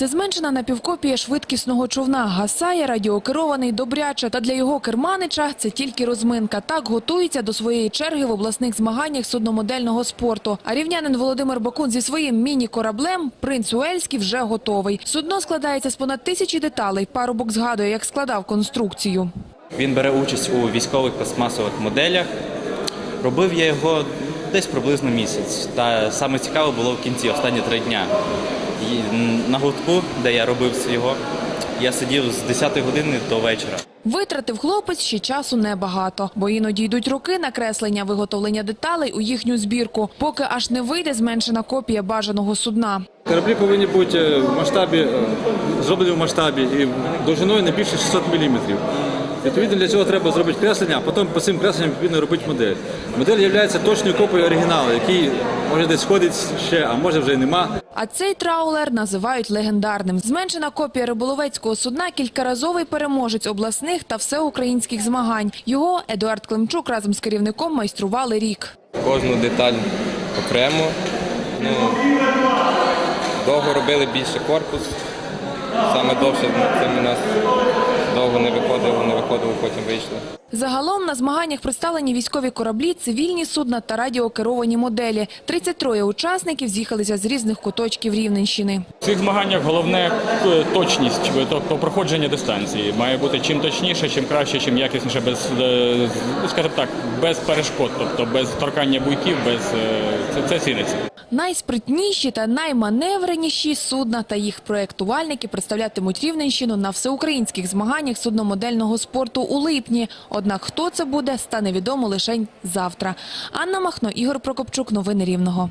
Це зменшена напівкопія швидкісного човна. Гасає радіокерований добряче. Та для його керманича це тільки розминка. Так готується до своєї черги в обласних змаганнях судномодельного спорту. А рівнянин Володимир Бакун зі своїм міні-кораблем «Принц Уельський» вже готовий. Судно складається з понад тисячі деталей. Парубок згадує, як складав конструкцію. Він бере участь у військових пластмасових моделях. Робив я його десь приблизно місяць. Та саме цікаве було в кінці, останні три дня. На гуртку, де я робив його, я сидів з 10 години до вечора. Витратив хлопець ще часу небагато, бо іноді йдуть роки на креслення, виготовлення деталей у їхню збірку, поки аж не вийде зменшена копія бажаного судна. Кораблі повинні бути в масштабі, е, зроблені в масштабі і довжиною не більше 600 мм. Відповідно, для цього треба зробити креслення, а потім по цим кресленням відповідно робити модель. Модель є точною копією оригіналу, який може десь ходить ще, а може вже й нема. А цей траулер називають легендарним. Зменшена копія риболовецького судна – кількаразовий переможець обласних та всеукраїнських змагань. Його Едуард Климчук разом з керівником майстрували рік. кожну деталь окремо. Ну, довго робили більше корпус. Саме довше це у нас виходило, не виходило, потім вийшло. Загалом на змаганнях представлені військові кораблі, цивільні судна та радіокеровані моделі. 33 учасників з'їхалися з різних куточків Рівненщини. В цих змаганнях головне е, точність, тобто проходження дистанції. Має бути чим точніше, чим краще, чим якісніше, без е, ну, скажімо так, без перешкод, тобто без торкання буйків, без е, це, це ціниться. Найспритніші та найманевреніші судна та їх проєктувальники представлятимуть Рівненщину на всеукраїнських змаганнях судномодельного спорту у липні. Однак хто це буде, стане відомо лише завтра. Анна Махно, Ігор Прокопчук. Новини Рівного.